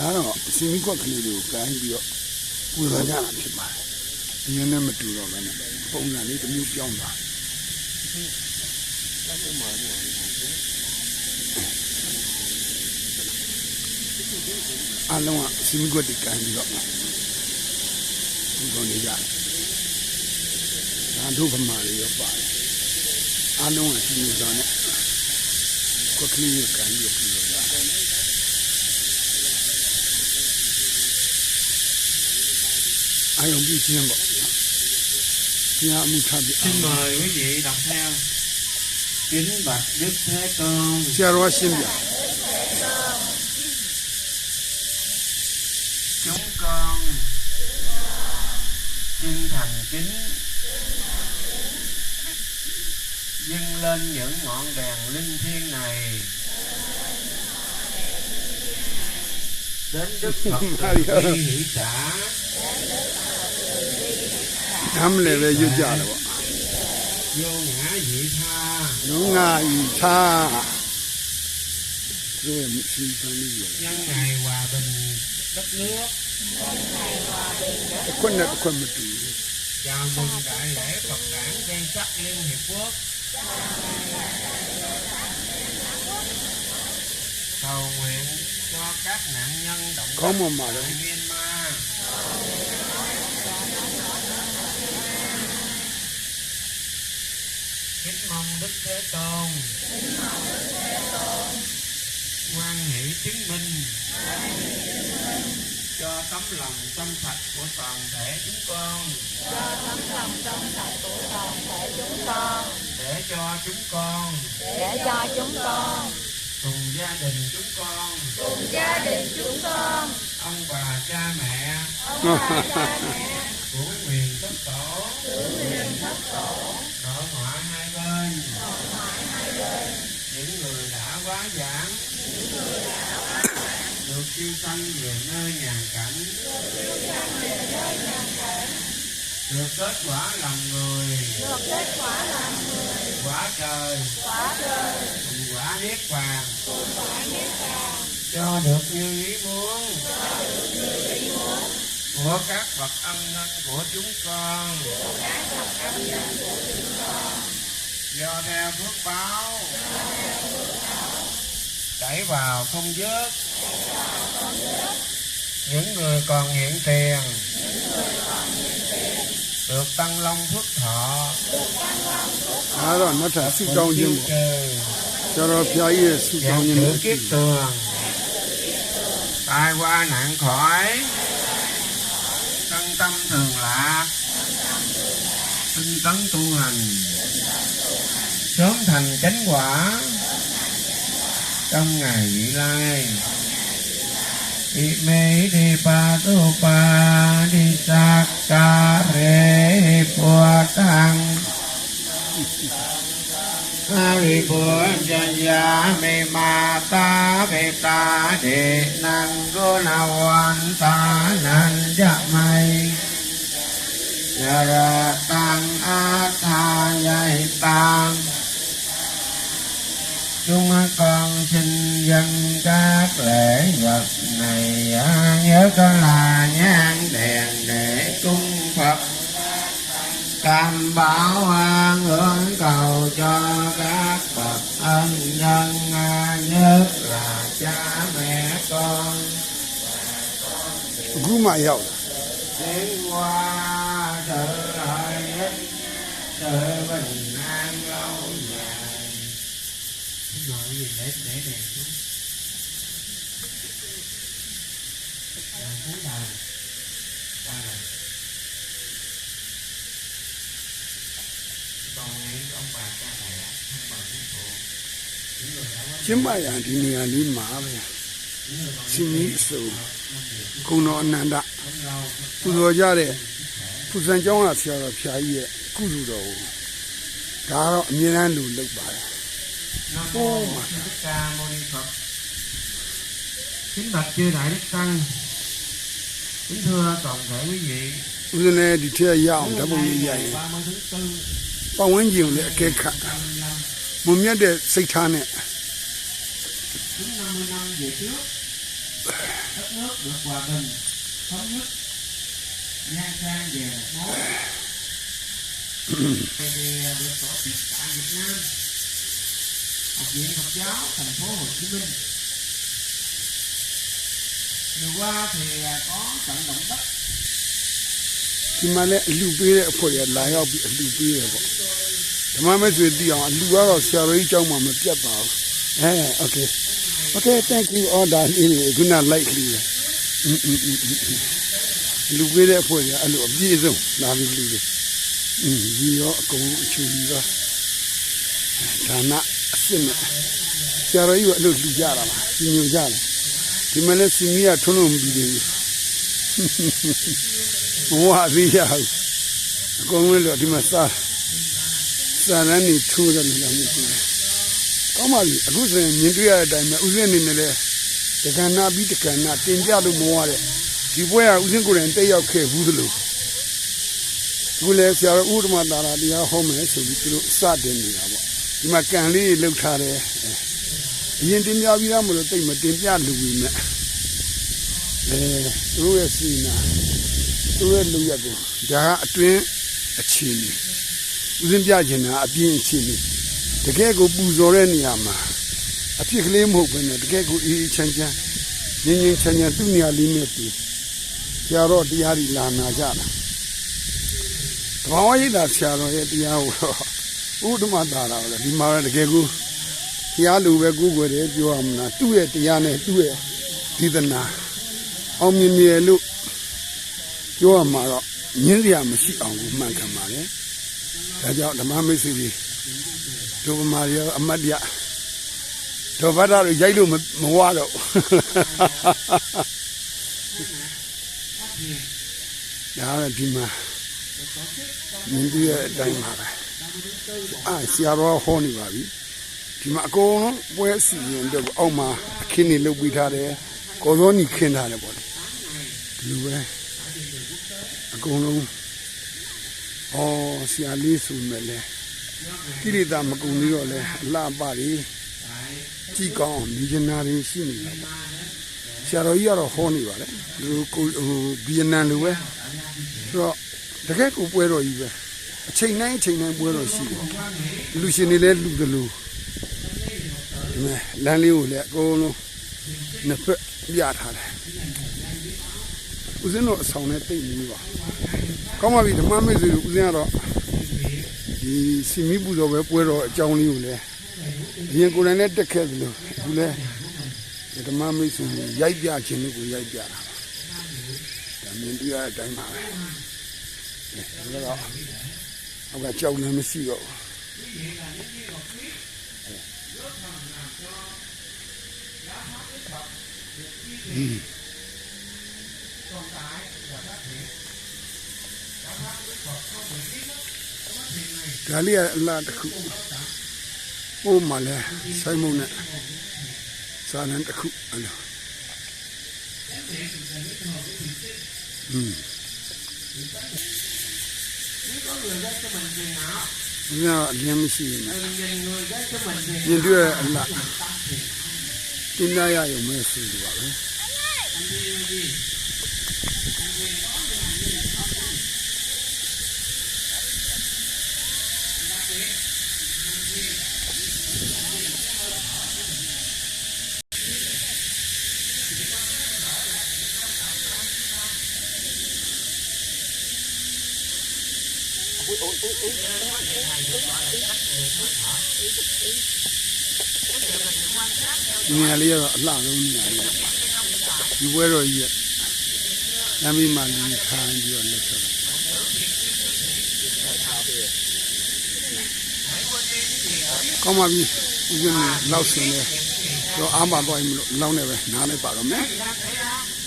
ဒါတော့စီမီကွက်ကလေးတွေကိုကိုင်းပြီးတော့ပူဇော်ကြတာဖြစ်ပါတယ်အရင်နဲ့မတူတော့ဘဲနဲ့ပုံစံလေးတစ်မျိုးပြောင်းသွားအလုံးကစီမီကွက်တွေကိုင်းပြီးတော့ပူဇော်နေကြတယ်ဒါတို့ဗမာတွေရောပါတယ်အလုံးကစီမီဇော်နဲ့ကွက်ကလေးကိုကိုင်းပြီးတော့ပူဇော်ကြ ai ông bị thiên bộ nhà mu thà bị xin mời quý vị đọc theo. Kính bạch đức thế tôn. Xia roa xin dạ chúng con xin thành kính. Dâng lên những ngọn đèn linh thiêng này. Đến đức phật từ bi hỷ xã. ทำเลยไปยุจาแล้วบ่โยงหาอีชาโยงหาอีชาเริ่มสิ้นไปนี่ยังไงว่าเป็น đất nước. Quân là quân một tỷ chào mừng đại lễ Phật đản vây sắc Liên Hiệp Quốc. Cầu nguyện cho các nạn nhân động đất tại Myanmar. Mong Đức Thế Tôn. Quan hệ chứng minh. Cho tấm lòng tâm thật của toàn thể chúng con. Để cho chúng con. Để cho chúng con cùng gia đình chúng con. Cùng gia đình chúng con ông bà cha mẹ. Ông bà cha mẹ. Của quyền thất tổ. Hưởng quyền thất tổ quá giảng. Được siêu sanh về nơi nhàn cảnh. Được kết quả làm người. Được kết quả làm người. Quả trời. Quả trời. Cùng quả niết bàn cùng quả niết bàn cho được như ý muốn. Của các bậc ân nhân của chúng con. Do theo phước báo chảy vào không dứt những người còn hiện tiền được tăng long phước thọ. Đó nó trả sự cao nhân cho nó phải sự cao nhân kiếp tường. Tai qua nạn khỏi. Thân tâm thường lạ, tinh tấn tu hành. Sớm thành chánh quả. ตั้งไงไล่อิเมทิปาตุปาทิสักการะปวตังอาริบุญจัญาเมมาตาเปตาเดนังกุณวันตานันจะไม่ยาราตา sinh dân các lễ vật này à, nhớ có là nhan đèn để cung phật. Tam bảo à, hướng cầu cho các bậc ân nhân à, nhất là cha mẹ con. Cứ mãi hậu. Tiếng qua sự lợi ích sự bình an lâu. Xin mời quý vị để để đèn xuống đèn cuối đầu qua này còn những ông bà cha mẹ ông bà quý phụ những người đã quá ကျင်းပရဒီနေရာလေးမှာပဲ những người còn စီမီအစုံ năm điều ကုံတော်အနန္တ không lâu ပူဇော်ကြတဲ့ပူဇံကျောင်းကဆရာတော်ဖျားကြီးရဲ့ကုသိုလ်တော်ကိုဒါကတော့အမြဲတမ်းလူလုပ်ပါတယ် nam mô sư thích ca mâu ni phật. Kính bạch chư đại đức tăng. Kính thưa toàn thể quý vị. Hôm nay thì thưa giàu đã bao nhiêu vậy bao nhiêu nhiều để kê khả. Một miếng để xây tha nè. Năm mươi năm về trước đất nước được hòa bình thống nhất. Nhan trang về một mối. Về được tổ chức tại việt nam. diện Phật giáo thành phố Hồ Chí Minh vừa qua thì có trận động đất thì mà lại lưu bê lại phải là lái học bị lưu bê lại vậy thì mà mới duyệt đi à lưu ở rồi xe rồi trong mà mới tiếp vào eh ok ok thank you all that in good night likely လူပေးတဲ့အဖွဲ့ကအဲ့လိုအပြည့်စုံလာပြီးလူတွေอืมဒီရောအကုန်အချူကြီးပါဌာန အစ်စ်နဲ့ဆရာတော်ကြီးကအဲ့လိုလူကြတာပါစီညိုကြတယ်ဒီမှာလည်းစီမီကထွန်းလို့မပြီးသေးဘူးမဝသေးရဘူးအကုန်လုံးတော့ဒီမှာစားစားရမ်းနေထိုးတယ်လို့လည်းမသိဘူးကောင်းပါပြီအခုဆိုရင်မြင်တွေ့ရတဲ့အတိုင်းပဲဥစဉ်အနေနဲ့လည်းတက္ကနာပြီးတက္ကနာတင်ပြလို့မဝတဲ့ဒီပွဲကဥစဉ်ကိုယ်တိုင်တက်ရောက်ခဲ့ဘူးသလိုအခုလည်းဆရာတော်ဥဒ္ဓမတာရာတရားဟောမယ်ဆိုပြီးသူတို့စတင်နေတာပေါ့ ဒီမှာကံလေးတွေလှုပ်ထားတယ်အရင်တင်ပြပြီးသားမလို့တိတ်မတင်ပြလူကြီးနဲ့အဲသူတို့ရဲ့စီနာသူ့ရဲ့လူရက်ကိုဒါကအတွင်းအခြေအနေဦးစင်းပြချင်တာအပြင်းအခြေအနေတကယ်ကိုပူဇော်တဲ့နေရာမှာအဖြစ်ကလေးမဟုတ်ဘဲနဲ့တကယ်ကိုအေးအေးချမ်းချမ်းငြင်းငြင်းချမ်းချမ်းသူ့နေရာလေးနဲ့တူဆရာတော်တရားကြီးလာနာကြတာတဘာဝရိတ်တာဆရာတော်ရဲ့တရားကိုတော့ ဥဒ္ဓမတာတာလေဒီမှာတော့တကယ်ကိုဘုရားလူပဲကိုးကွယ်တယ်ပြောရမလားသူ့ရဲ့တရားနဲ့သူ့ရဲ့ဒီသနာအောင်မြင်မြင်လို့ပြောရမှာတော့ညင်းစရာမရှိအောင်ကိုမှန်ကန်ပါလေ။ဒါကြောင့်ဓမ္မမိတ်ဆွေတွေဒုဗမာရောအမတ်ရဒေါ်ဗဒ္ဒတို့ရိုက်လို့မမဝတော့ဒါလည်းဒီမှာမြင်းပြရဲ့အတိုင်းပါပဲ။ အာဆရာတော်ဟောနေပါပြီ။ဒီမှာအကုန်လုံးပွဲအစီရင်တော့အောက်မှာအခင်းနေလုပ်ပြီးထားတယ်။ကော်စောနီခင်းထားတယ်ပေါ့လေ။ဒီလိုပဲအကုန်လုံးဩဆရာလေးဆိုမဲ့လေကိရိတာမကုန်သေးတော့လေအလှပတွေကြည့်ကောင်းအောင်ညီကျနာတွေရှိနေတာပေါ့ဆရာတော်ကြီးကတော့ဟောနေပါလေလူကိုဟိုဗီယက်နမ်လိုပဲဆိုတော့တကယ်ကိုပွဲတော်ကြီးပဲ အချိန်တိုင်းအချိန်တိုင်းပွဲတော်ရှိတယ်လူရှင်တွေလည်းလူတယ်လို့ဒီမဲ့လမ်းလေးကိုလည်းအကုန်လုံးနှစ်ဖက်ပြထားတယ်ဦးဇင်းတို့အဆောင်နဲ့တိတ်နေပါကောင်းပါပြီဓမ္မမိတ်ဆွေတို့ဦးဇင်းကတော့ဒီစီမီပူဇော်ပဲပွဲတော်အကြောင်းလေးကိုလည်းအရင်ကိုယ်တိုင်လည်းတက်ခဲ့သလိုအခုလည်းဓမ္မမိတ်ဆွေတွေရိုက်ပြခြင်းလို့ကိုရိုက်ပြတာပါဒါမြင်တွေ့ရတဲ့အတိုင်းပါပဲဒါတော့ ဟောကကြောက်လည်းမရှိတော့ဘူးဒါလေးကအလားတစ်ခုဟိုမှလည်းဆိုင်မုံနဲ့စာနန်တစ်ခုအဲ့လိုอืม ကအရင်မရှိဘူးနဲ့ đừng nhìn người dắt cho mình tiền မြင်တွေ့ရအလားတင်ရရရုံပဲဆိုလိုပါပဲ နေရာလေးကတော့အလှဆုံးနေရာလေးပေါ့ဒီပွဲတော်ကြီးကလမ်းမမှာလူကြီးခံပြီးတော့လက်ဆက်ကောင်းပါပြီဦးဇင်းလောက်ဆင်းနေတော့အားမတော့မလို့လောင်းနေပဲနားလိုက်ပါတော့မယ် ra